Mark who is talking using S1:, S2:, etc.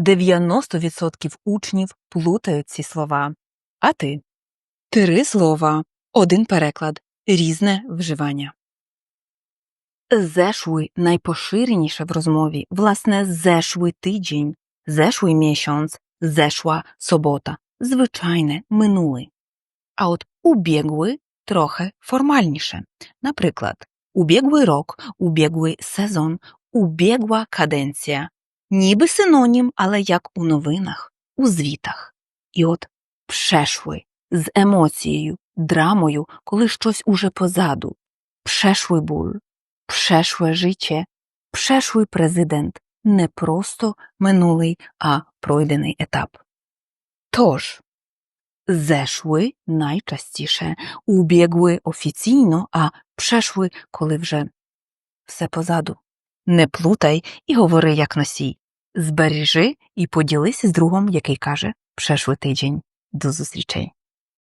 S1: 90% учнів плутають ці слова. А ти? Три слова, один переклад, різне вживання. Зешуй найпоширеніше в розмові, власне, зешуй тиждень, зешуй місяць, зешла собота, звичайне минулий. А от убігли трохи формальніше. Наприклад, убіглий рок, убіглий сезон, убігла каденція. Ніби синонім, але як у новинах, у звітах. І от пшешли з емоцією, драмою, коли щось уже позаду. Пшешли буль, пшешле життя, пшешлий президент не просто минулий, а пройдений етап. Тож, зешли найчастіше, убігли офіційно, а пшешли, коли вже все позаду. Не плутай і говори як носій. Збережи і поділися з другом, який каже пшешлий тиждень. До зустрічей.